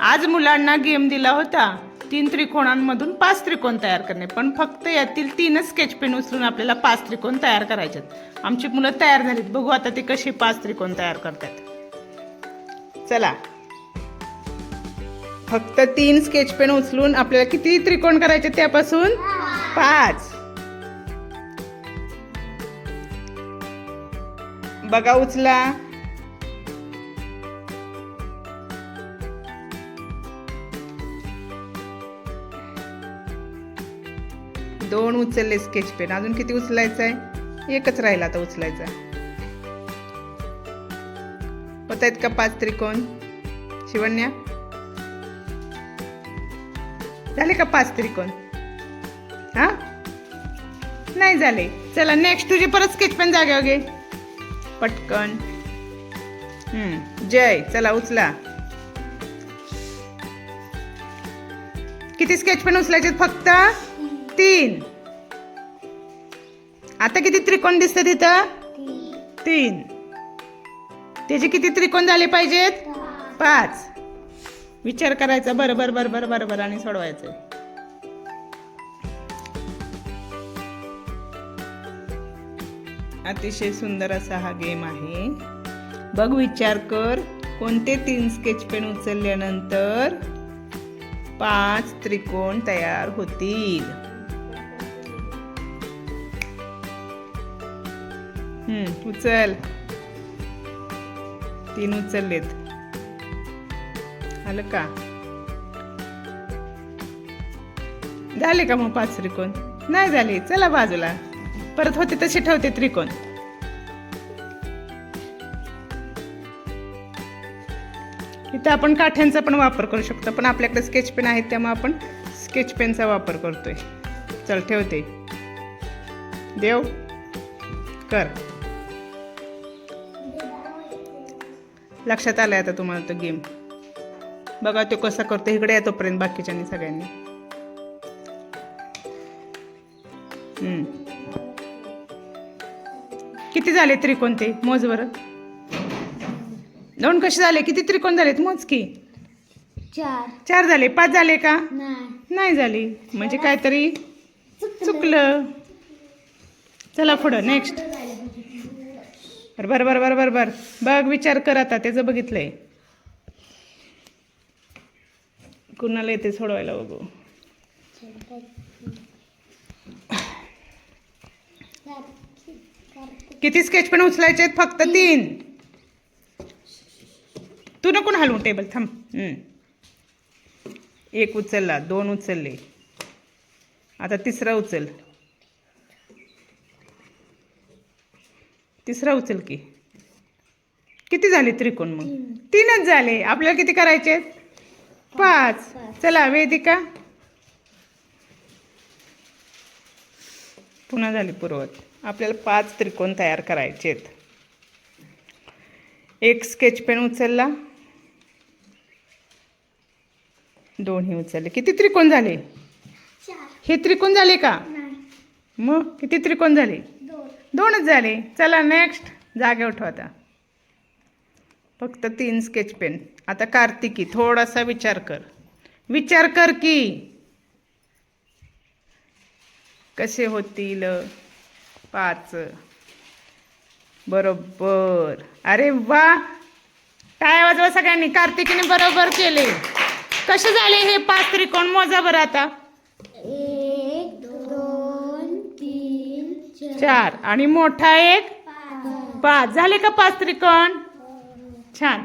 आज मुलांना गेम दिला होता. तीन त्रिकोणांमधून पाच त्रिकोण तयार करणे. पण फक्त यातील तीनच स्केच पेन उचलून आपल्याला पाच त्रिकोण तयार करायचे आमची मुलं तयार झालीत. बघू आता ते कसे पाच त्रिकोण तयार करतात. चला. फक्त तीन स्केच पेन उचलून आपल्याला किती त्रिकोण करायचे त्यापासून? पाच. बघा उचला. दोन उचलले स्केच पेन अजून किती उचलायचं आहे एकच राहिला आता उचलायचा. होत आहेत का पाच त्रिकोण? शिवण्या? झाले का पाच त्रिकोण? हा? नाही झाले. चला नेक्स्ट तुझे परत स्केच पेन जागेवर घे. पटकन. हम्म जय. चला उचला. किती स्केच पेन उचलायचे फक्त? तीन. आता किती त्रिकोण दिसते तिथं? तीन. त्याचे किती त्रिकोण झाले पाहिजेत? पाच. विचार करायचा. बरोबर बरोबर बरोबर आणि सोडवायचं अतिशय सुंदर असा हा गेम आहे. बघ विचार कर. कोणते तीन स्केच पेन उचलल्यानंतर पाच त्रिकोण तयार होतील? उचल. तीन उचललेत. आलं का? झाले का मग पाच त्रिकोण? नाही झाले. चला बाजूला. परत होते तसे ठेवते त्रिकोण. इथं आपण काठ्यांचा पण वापर करू शकतो. पण आपल्याकडे स्केच पेन आहेत त्यामुळे आपण स्केच पेनचा वापर करतोय. चल ठेवते. देव कर. लक्षात आलंय आता तुम्हाला तो गेम बघा तो कसा करतो इकडे या तोपर्यंत बाकीच्यांनी सगळ्यांनी. किती झाले त्रिकोण ते? मोज बरं. दोन कसे झाले? किती त्रिकोण झालेत? मोज की. चार. चार झाले. पाच झाले का? नाही. नाही झाली. म्हणजे काहीतरी चुकलं. चला पुढं. नेक्स्ट बर बर बर बर बर बर. बघ विचार कर आता त्याचं बघितलंय. कुणाला येते सोडवायला बघू. किती स्केच पण उचलायचे आहेत फक्त तीन. तू नको ना हलवू टेबल थांब. एक उचलला दोन उचलले. आता तिसरा उचल. तिसरा उचल की. किती झाले त्रिकोण मग? तीनच झाले. आपल्याला किती करायचे पाच. चला वेदिका. पुन्हा झाली पूर्वत. आपल्याला पाच त्रिकोण तयार करायचे आहेत. एक स्केच पेन उचलला. दोन्ही उचलले. किती त्रिकोण झाले? हे त्रिकोण झाले का? मग किती त्रिकोण झाले? दोनच झाले. चला नेक्स्ट जागे उठव आता. फक्त तीन स्केच पेन आता कार्तिकी थोडासा विचार कर. विचार कर की. कसे होतील? पाच. बरोबर. अरे वा! टाळ्या वाजवा सगळ्यांनी. कार्तिकीने बरोबर केले. कसे झाले हे पाच त्रिकोण? मोजा बरं आता. चार. आणि मोठा एक? पाच. पाच. झाले का पाच त्रिकोण? छान.